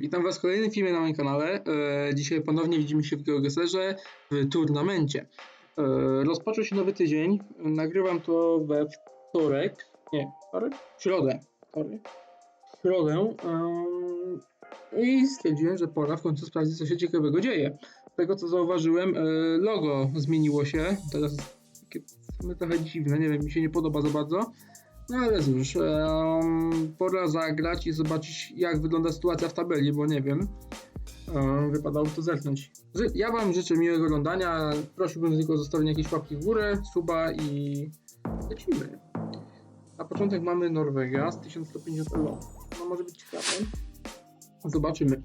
witam was w kolejnym filmie na moim kanale. E, dzisiaj ponownie widzimy się w Geogeserze w turnamencie. E, rozpoczął się nowy tydzień, nagrywam to we wtorek, nie, wtorek? W środę, sorry. W środę em, i stwierdziłem, że pora w końcu sprawdzić co się ciekawego dzieje. Z tego co zauważyłem, e, logo zmieniło się, teraz jest trochę dziwne, nie wiem, mi się nie podoba za bardzo. No ale cóż, em, pora zagrać i zobaczyć jak wygląda sytuacja w tabeli, bo nie wiem. Em, wypadało to zerknąć. Ja wam życzę miłego oglądania. Prosiłbym tylko o zostawienie jakiejś łapki w górę, suba i lecimy. Na początek mamy Norwegia z 1150 elo. No może być ciekawe. Zobaczymy.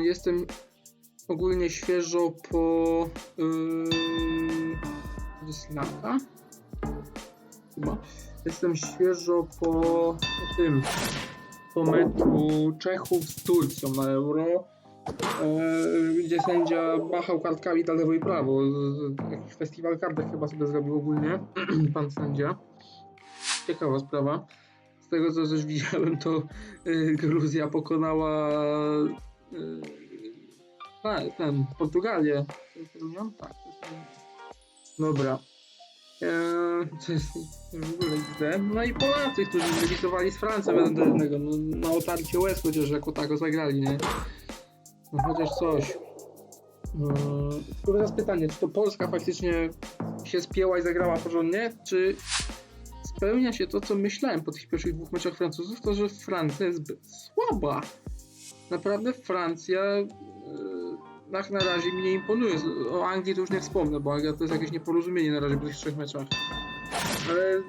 Jestem ogólnie świeżo po yy, to chyba. Jestem świeżo po, tym, po meczu Czechów z Turcją na Euro, e, gdzie sędzia machał kartkami na lewo i prawo. Jakiś festiwal kartek chyba sobie zrobił ogólnie, pan sędzia. Ciekawa sprawa. Z tego co też widziałem, to e, Gruzja pokonała e, ten, Portugalię. Tak. Union. Dobra. Jest w ogóle. No i Polacy, którzy wyliczowali z Francją jeden do jednego. No, na otarcie łez chociaż jako tako zagrali, nie? No chociaż coś. Eee, tylko teraz pytanie, czy to Polska faktycznie się spięła i zagrała porządnie, czy spełnia się to, co myślałem po tych pierwszych dwóch meczach Francuzów, to że Francja jest słaba. Naprawdę Francja tak na razie mi nie imponuje. O Anglii to już nie wspomnę, bo Anglia to jest jakieś nieporozumienie na razie po tych trzech meczach. Ale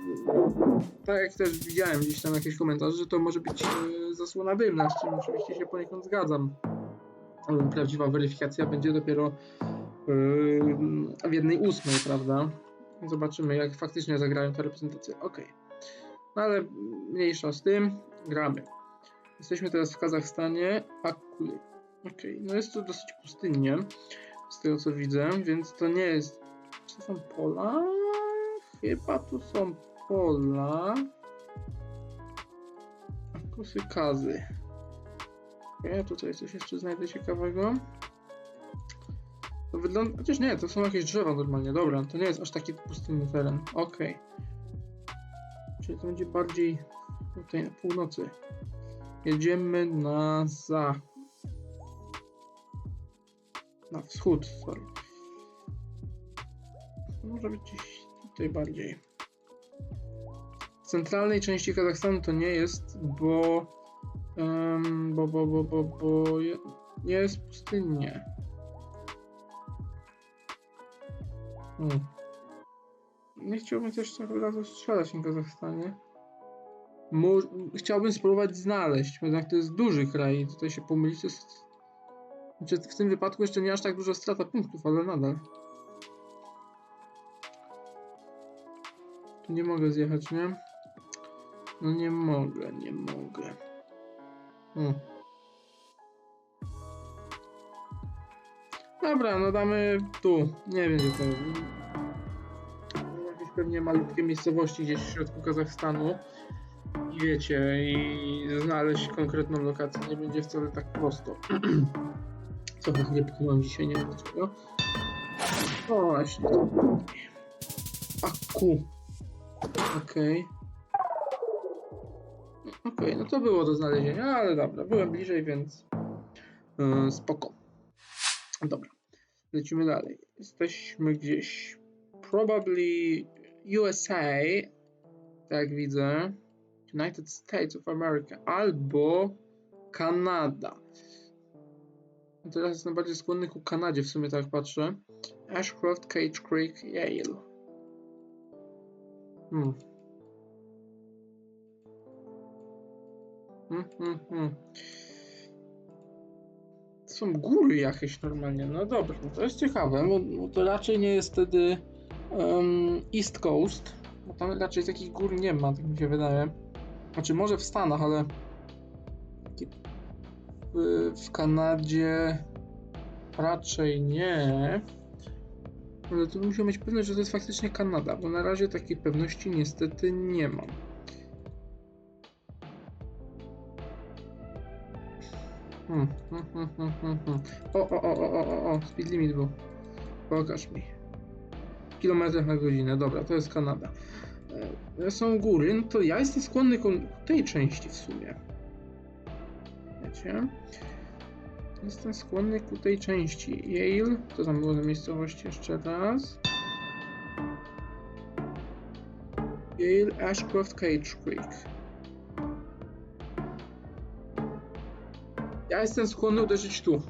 tak jak też widziałem gdzieś tam jakieś komentarze, że to może być e, zasłona dymna, z czym oczywiście się poniekąd zgadzam. Prawdziwa weryfikacja będzie dopiero e, w jednej ósmej, prawda? Zobaczymy, jak faktycznie zagrają te reprezentacje. Okej. No ale mniejsza z tym, gramy. Jesteśmy teraz w Kazachstanie. Akuli. Okej, no jest to dosyć pustynnie, z tego co widzę, więc to nie jest... Czy są pola? Chyba tu są pola. Kusy kazy. Okej, tutaj coś jeszcze znajdę ciekawego. To wygląda... Chociaż nie, to są jakieś drzewa normalnie. Dobra, to nie jest aż taki pustynny teren. Okej. Czyli to będzie bardziej tutaj na północy. Jedziemy na zachód na wschód, sorry. Może być gdzieś tutaj bardziej. W centralnej części Kazachstanu to nie jest, bo em, bo, bo, bo, bo, bo je, nie jest pustynnie. Hmm. Nie chciałbym też razu strzelać w Kazachstanie. Mo- chciałbym spróbować znaleźć, bo jednak to jest duży kraj i tutaj się pomylić jest znaczy w tym wypadku jeszcze nie aż tak duża strata punktów, ale nadal. Tu nie mogę zjechać, nie? No nie mogę, nie mogę. Hmm. Dobra, no damy tu. Nie wiem gdzie to jest. Jakieś pewnie malutkie miejscowości gdzieś w środku Kazachstanu. I wiecie, i znaleźć konkretną lokację nie będzie wcale tak prosto. Co nie pokonałem dzisiaj, nie wiem dlaczego. O właśnie. Aku. Okej. No, Okej, no to było do znalezienia, ale dobra, byłem bliżej, więc yy, spoko. Dobra, lecimy dalej. Jesteśmy gdzieś. Probably USA, tak widzę. United States of America albo Kanada. Teraz jestem bardziej skłonny ku Kanadzie w sumie, tak patrzę. Ashcroft, Cage Creek, Yale. Hmm. Hmm, hmm, hmm. To są góry jakieś normalnie. No dobra, no to jest ciekawe, bo, to raczej nie jest wtedy em, East Coast, bo tam raczej takich gór nie ma, tak mi się wydaje. Znaczy może w Stanach, ale w, Kanadzie raczej nie. Ale tu musiał mieć pewność, że to jest faktycznie Kanada, bo na razie takiej pewności niestety nie mam. Hmm, hmm, hmm, hmm, hmm, hmm. O, o, o, o, o, o, speed limit był. Pokaż mi. Kilometrach na godzinę, dobra, to jest Kanada. E, są góry, no to ja jestem skłonny ku tej części w sumie. Wiecie? Jestem skłonny ku tej części. Yale, to tam było za miejscowości jeszcze raz. Yale, Ashcroft, Cage Creek. Ja jestem skłonny uderzyć tu.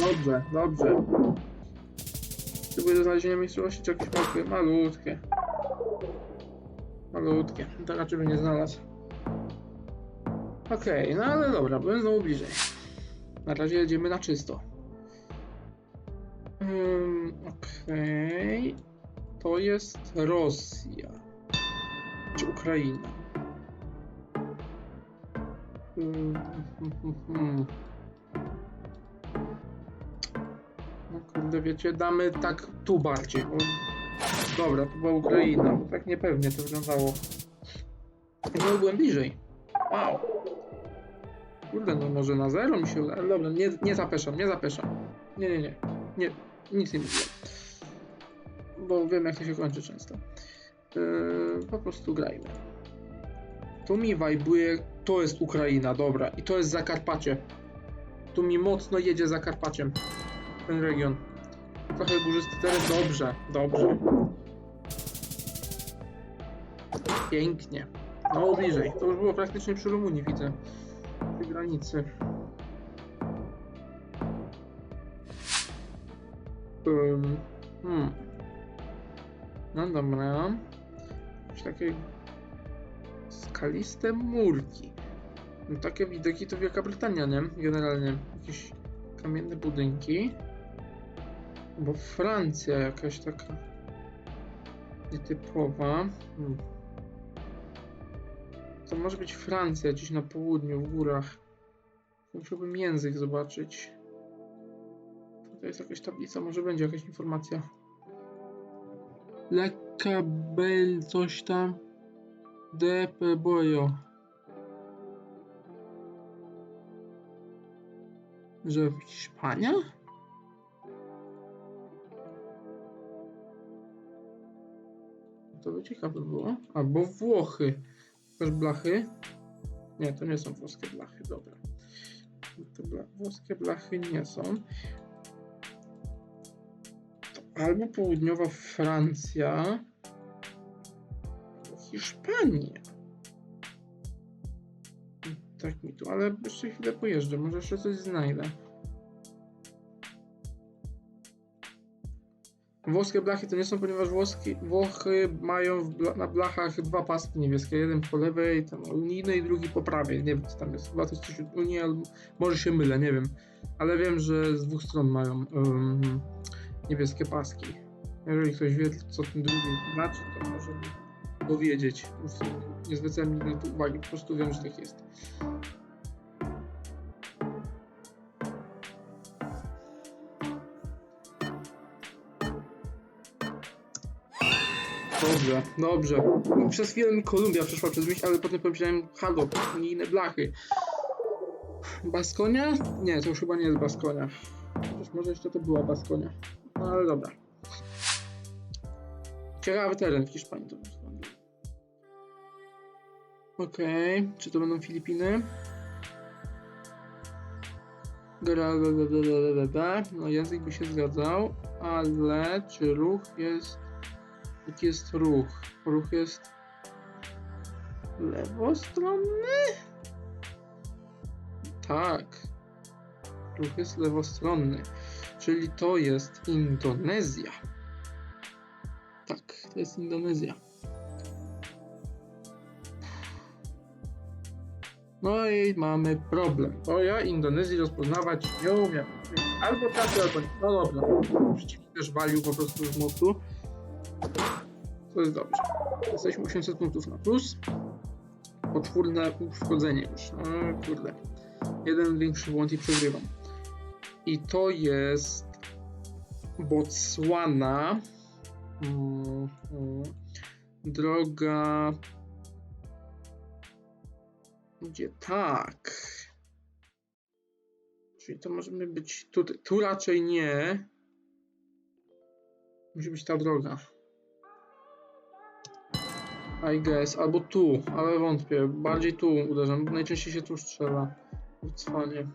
Dobrze, dobrze. Próbuję do znalezienia miejscowości czy jakieś. Malutkie. Malutkie. To raczej bym nie znalazł. Okej, no ale dobra, byłem znowu bliżej. Na razie jedziemy na czysto. Um, Okej. To jest Rosja. Czy Ukraina? No kurde, wiecie, damy tak tu bardziej. Bo... Dobra, to była Ukraina. bo Tak niepewnie to wyglądało. No byłem bliżej. Wow. Kurde, no może na zero mi się uda. Dobra, nie, nie zapeszam, nie zapeszam. Nie, nie, nie. Nie, nic nie mówiłem. Bo wiem jak to się kończy często. Yy, po prostu grajmy. Tu mi wajbuje, to jest Ukraina, dobra. I to jest Zakarpacie. Tu mi mocno jedzie Zakarpaciem. Ten region. Trochę górzysty teren, dobrze, dobrze. Pięknie. No bliżej. To już było praktycznie przy Rumunii, widzę. Granicy. Um, hmm. No dobra. Jakieś takie skaliste murki. No, takie widoki to Wielka Brytania, nie? Generalnie. Jakieś kamienne budynki. Bo Francja jakaś taka nietypowa. Hmm. To może być Francja gdzieś na południu, w górach. Musiałbym język zobaczyć. Tutaj jest jakaś tablica, może będzie jakaś informacja. Lekka bel coś tam. De Bojo. Że Hiszpania? To by ciekawe było. Albo Włochy. Też blachy? Nie, to nie są włoskie blachy, dobra. Te bla włoskie blachy nie są. To albo południowa Francja, albo Hiszpania. Tak mi tu, ale jeszcze chwilę pojeżdżę, może jeszcze coś znajdę. Włoskie blachy to nie są, ponieważ włoski, Włochy mają na blachach dwa paski niebieskie. Jeden po lewej, tam unijny i drugi po prawej. Nie wiem, co tam jest. Chyba to jest coś od Unii, albo może się mylę, nie wiem. Ale wiem, że z dwóch stron mają um, niebieskie paski. Jeżeli ktoś wie, co ten drugi znaczy, to może powiedzieć. Nie zwracałem na to uwagi, po prostu wiem, że tak jest. Dobrze, dobrze. Przez chwilę mi Kolumbia przeszła przez myśl, ale potem pomyślałem, halo, unijne blachy. Baskonia? Nie, to już chyba nie jest Baskonia. Chociaż może jeszcze to była Baskonia. No ale dobra. Ciekawy teren w Hiszpanii to jest. Okej, czy to będą Filipiny? No język by się zgadzał, ale czy ruch jest... Jaki jest ruch? Ruch jest lewostronny? Tak. Ruch jest lewostronny. Czyli to jest Indonezja. Tak, to jest Indonezja. No i mamy problem, bo ja Indonezji rozpoznawać nie umiem. Albo tak, albo nie. No dobra. Przeciwnik też walił po prostu z mostu. To jest dobrze. Jesteśmy 800 punktów na plus. Poczwórne uszkodzenie już. Kurde. Jeden większy błąd i przegrywam. I to jest Botswana. Mhm. Droga. Gdzie tak? Czyli to możemy być tutaj. Tu raczej nie. Musi być ta droga. I guess. Albo tu, ale wątpię. Bardziej tu uderzam. Najczęściej się tu strzela. Cwanie.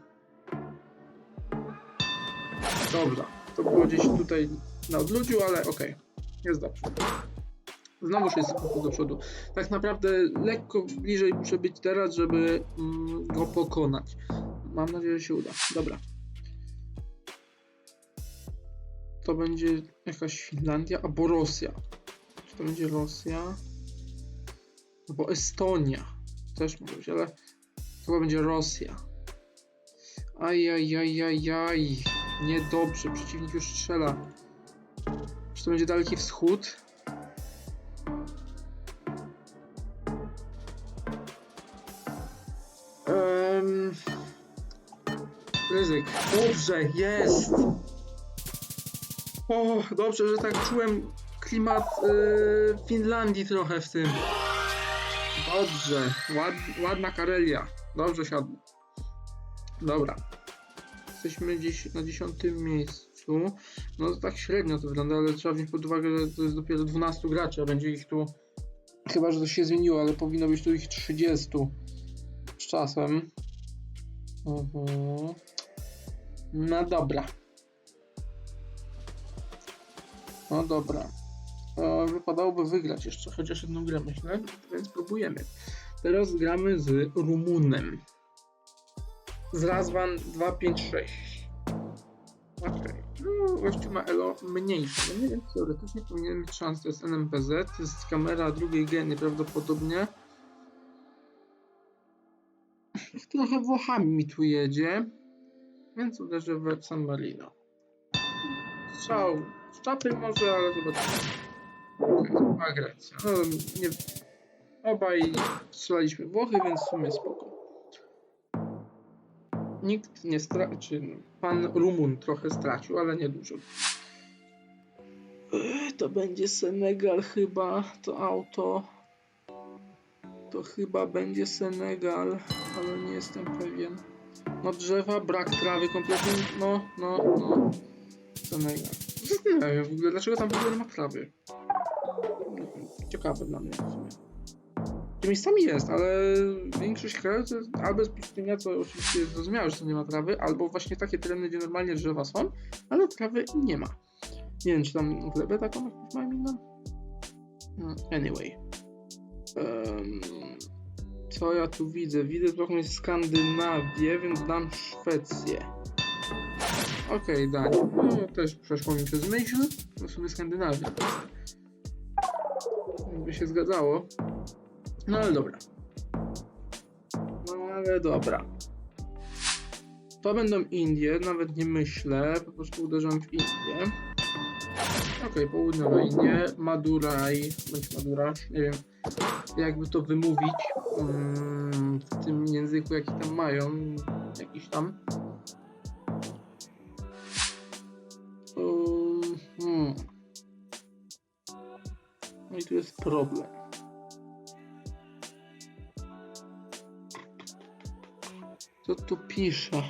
Dobra. To było gdzieś tutaj na odludziu, ale okej. Jest dobrze. Znowu 6 sekund do przodu. Tak naprawdę lekko bliżej muszę być teraz, żeby mm, go pokonać. Mam nadzieję, że się uda. Dobra. To będzie jakaś Finlandia albo Rosja. Czy to będzie Rosja? Albo Estonia. Też może być, ale chyba będzie Rosja. Ajajajajaj. Niedobrze. Przeciwnik już strzela. Czy to będzie Daleki Wschód? Um, ryzyk. Dobrze, jest! O, dobrze, że tak czułem klimat yy, Finlandii trochę w tym. Dobrze, ład, ładna Karelia. Dobrze siadło. Dobra. Jesteśmy dziś na dziesiątym miejscu. No tak średnio to wygląda, ale trzeba wziąć pod uwagę, że to jest dopiero 12 graczy, a będzie ich tu... Chyba, że to się zmieniło, ale powinno być tu ich 30 z czasem. Mhm. No dobra. No dobra. E, wypadałoby wygrać jeszcze chociaż jedną grę, myślę, więc próbujemy. Teraz gramy z Rumunem. Z Razwan 256. Okej. No, gościu ma elo mniejsze, no wiem, teoretycznie powinien mieć szansę. To jest NMPZ, to jest kamera drugiej geny prawdopodobnie. Trochę Włochami mi tu jedzie, więc uderzę w San Marino. Strzał z czapy może, ale zobaczymy. Grecja. No, nie, obaj strzelaliśmy Włochy, więc w sumie spoko. Nikt nie stracił, pan Rumun trochę stracił, ale nie dużo. To będzie Senegal chyba, to auto. To chyba będzie Senegal, ale nie jestem pewien. No drzewa, brak trawy kompletnie, no, no, no. Senegal. Zastanawiam się w ogóle, dlaczego tam w ogóle nie ma trawy. Ciekawe dla mnie w sumie. Czy miejscami jest, ale większość krajów to jest albo z pustynia, co oczywiście jest zrozumiałe, że to nie ma trawy, albo właśnie takie tereny, gdzie normalnie drzewa są, ale trawy nie ma. Nie wiem, czy tam glebę taką jakąś mają inną? Hmm, Anyway. Em, co ja tu widzę? Widzę trochę Skandynawię, więc dam Szwecję. Okej, Danię. No, też przeszło mi przez myśl. To sobie Skandynawia. By się zgadzało. No ale dobra. No ale dobra. To będą Indie, nawet nie myślę, po prostu uderzam w Indie. Okej, południowe Indie, Maduraj, bądź Madura, nie wiem jakby to wymówić mm, w tym języku jaki tam mają, jakiś tam. Ym, Hmm. No i tu jest problem. Co tu pisze?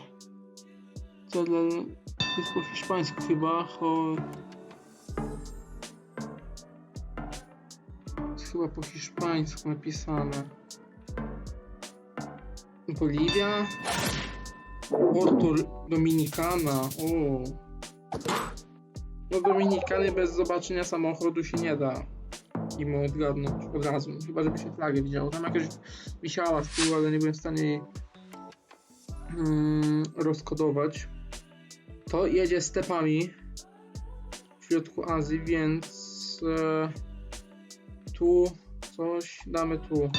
Co dla... Jest po hiszpańsku chyba. To jest chyba po hiszpańsku napisane. Boliwia? Porto Dominicana. O. No Dominikany bez zobaczenia samochodu się nie da im odgadnąć od razu. Chyba, żeby się flagę widziało. Tam jakaś wisiała z tyłu, ale nie byłem w stanie jej mm, rozkodować. To jedzie stepami w środku Azji, więc e, tu coś damy tu.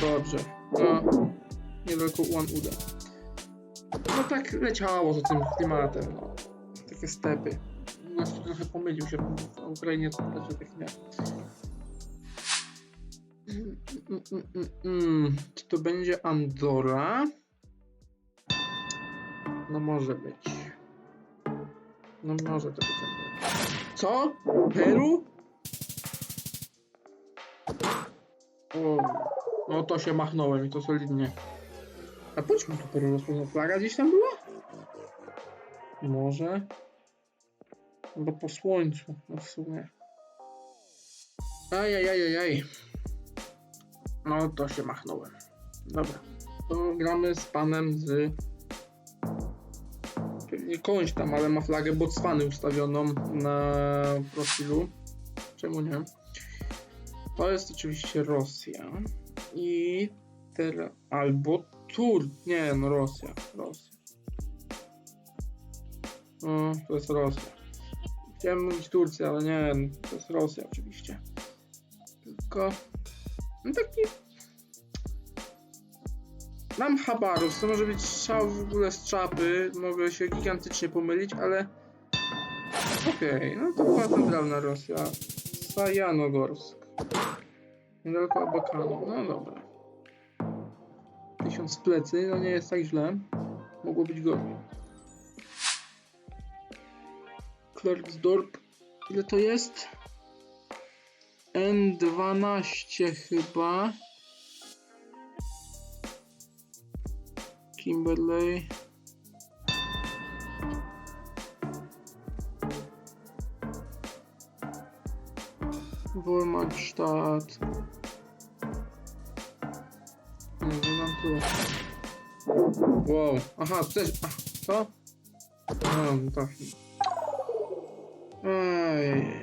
Dobrze. No, niedaleko Ulan Ude. No tak leciało za tym klimatem. No. Takie stepy. Gościu trochę pomylił się w Ukrainie, to raczej tak nie. Mm, mm, mm, mm, mm. Czy to będzie Andora? No może być. No może to być Andora. Co? Peru? O, no to się machnąłem i to solidnie. A po czym to Peru rozpoznał? Flaga gdzieś tam była? Może? Bo po słońcu, no w sumie. Ajajajajaj. No to się machnąłem. Dobra. To gramy z panem z... Nie kończ tam, ale ma flagę Botswany ustawioną na profilu. Czemu nie? To jest oczywiście Rosja. I teraz... Albo Tur... Nie, no Rosja. Rosja. No, to jest Rosja. Chciałem mówić Turcja, ale nie, to jest Rosja oczywiście. Tylko... No taki... Mam Habarus, to może być strzał w ogóle z czapy, mogę się gigantycznie pomylić, ale... Okej, no to była centralna Rosja. Sajanogorsk. Niedaleko Abakanu, no dobra. Tysiąc plecy, no nie jest tak źle. Mogło być gorzej. Klerksdorp. Ile to jest? N12 chyba. Kimberley. Wolmarstadt. Nie, to nam tu. Wow. Aha, też. Co? Aha, no tak. Ej.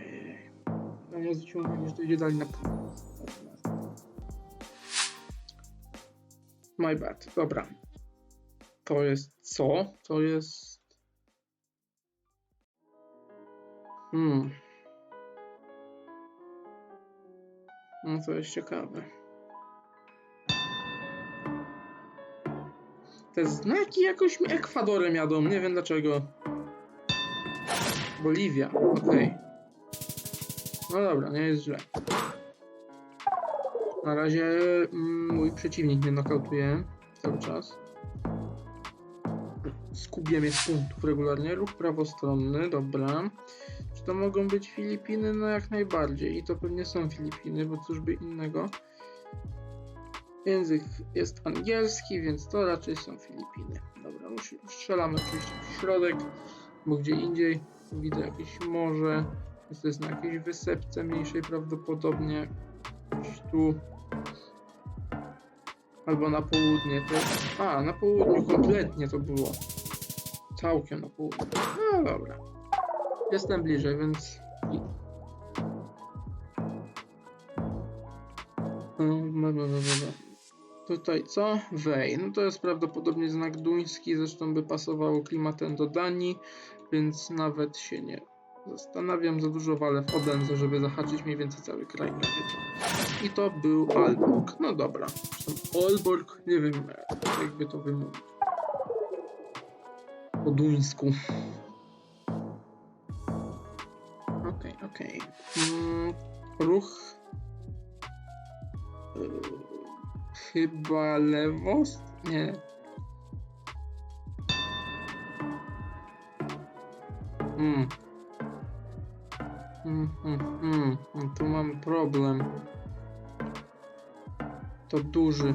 No nie zwróciłem uwagi, że to idzie dalej na. My bad. Dobra. To jest co? To jest... Hmm. No to jest ciekawe. Te znaki jakoś mi Ekwadorem jadą, nie wiem dlaczego. Boliwia, okej. No dobra, nie jest źle. Na razie mm, mój przeciwnik mnie nokautuje cały czas. Skubię mnie z punktów regularnie. Ruch prawostronny, dobra. Czy to mogą być Filipiny? No jak najbardziej. I to pewnie są Filipiny, bo cóż by innego. Język jest angielski, więc to raczej są Filipiny. Dobra, strzelamy oczywiście w środek, bo gdzie indziej widzę jakieś morze. Więc to jest na jakiejś wysepce mniejszej prawdopodobnie. Gdzieś tu. Albo na południe. To... A, na południu kompletnie to było. Całkiem na południu. No dobra. Jestem bliżej, więc. Tutaj co? Wej. No to jest prawdopodobnie znak duński, zresztą by pasowało klimatem do Danii, więc nawet się nie zastanawiam za dużo, walę w Odense, żeby zahaczyć mniej więcej cały kraj. I to był Alborg. No dobra. Olborg, nie wiem jakby to wymówić. Po duńsku. Okej, okej. Mm, ruch. Chyba lewo? Nie. Mm. Mm, mm, mm. Tu mam problem. To duży.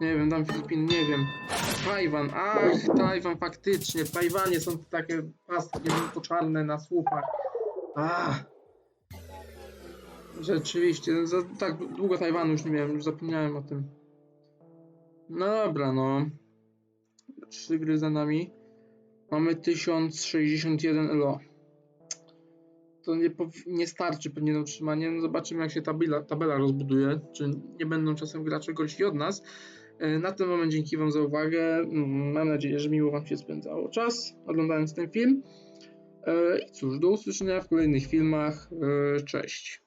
Nie wiem, tam Filipin, nie wiem. Tajwan, ach, Tajwan faktycznie. W Tajwanie są takie paski żółto-czarne na słupach. Ach. Rzeczywiście, no za tak długo Tajwanu już nie miałem, już zapomniałem o tym. No dobra, no. Trzy gry za nami. Mamy 1061 elo. To nie, nie starczy pewnie na utrzymanie. No zobaczymy, jak się tabela, tabela rozbuduje. Czy nie będą czasem gracze gorsi od nas. E, Na ten moment dzięki Wam za uwagę. Mm, Mam nadzieję, że miło Wam się spędzało czas oglądając ten film. E, I cóż, do usłyszenia w kolejnych filmach. E, Cześć.